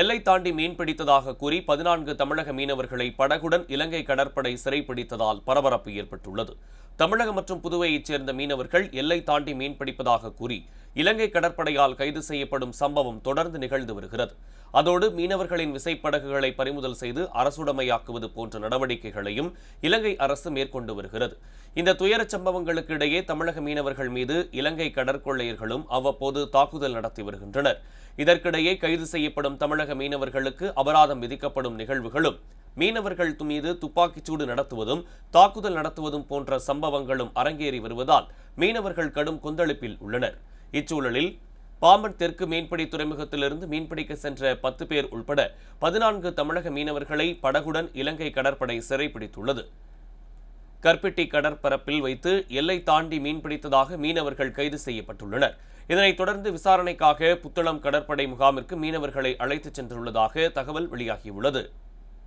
எல்லை தாண்டி மீன் பிடித்ததாக கூறி பதினான்கு தமிழக மீனவர்களை படகுடன் இலங்கை கடற்படை சிறைப்பிடித்ததால் பரபரப்பு ஏற்பட்டுள்ளது. தமிழகம் மற்றும் புதுவையைச் சேர்ந்த மீனவர்கள் எல்லை தாண்டி மீன் பிடிப்பதாக கூறி இலங்கை கடற்படையால் கைது செய்யப்படும் சம்பவம் தொடர்ந்து நிகழ்ந்து வருகிறது. அதோடு மீனவர்களின் விசைப்படகுகளை பறிமுதல் செய்து அரசுடைமையாக்குவது போன்ற நடவடிக்கைகளையும் இலங்கை அரசு மேற்கொண்டு வருகிறது. இந்த துயரச் சம்பவங்களுக்கு இடையே தமிழக மீனவர்கள் மீது இலங்கை கடற்கொள்ளையர்களும் அவ்வப்போது தாக்குதல் நடத்தி வருகின்றனர். இதற்கிடையே கைது செய்யப்படும் தமிழக மீனவர்களுக்கு அபராதம் விதிக்கப்படும் நிகழ்வுகளும் மீனவர்கள் மீது துப்பாக்கிச்சூடு நடத்துவதும் தாக்குதல் நடத்துவதும் போன்ற சம்பவங்களும் அரங்கேறி வருவதால் மீனவர்கள் கடும் கொந்தளிப்பில் உள்ளனர். இச்சூழலில் பாம்பன் தெற்கு மீன்பிடி துறைமுகத்திலிருந்து மீன்பிடிக்க சென்ற பத்து பேர் உள்பட பதினான்கு தமிழக மீனவர்களை படகுடன் இலங்கை கடற்படை சிறைப்பிடித்துள்ளது. கற்பிட்டி கடற்பரப்பில் வைத்து எல்லை தாண்டி மீன்பிடித்ததாக மீனவர்கள் கைது செய்யப்பட்டுள்ளனர். இதனைத் தொடர்ந்து விசாரணைக்காக புத்தளம் கடற்படை முகாமிற்கு மீனவர்களை அழைத்துச் சென்றுள்ளதாக தகவல் வெளியாகியுள்ளது.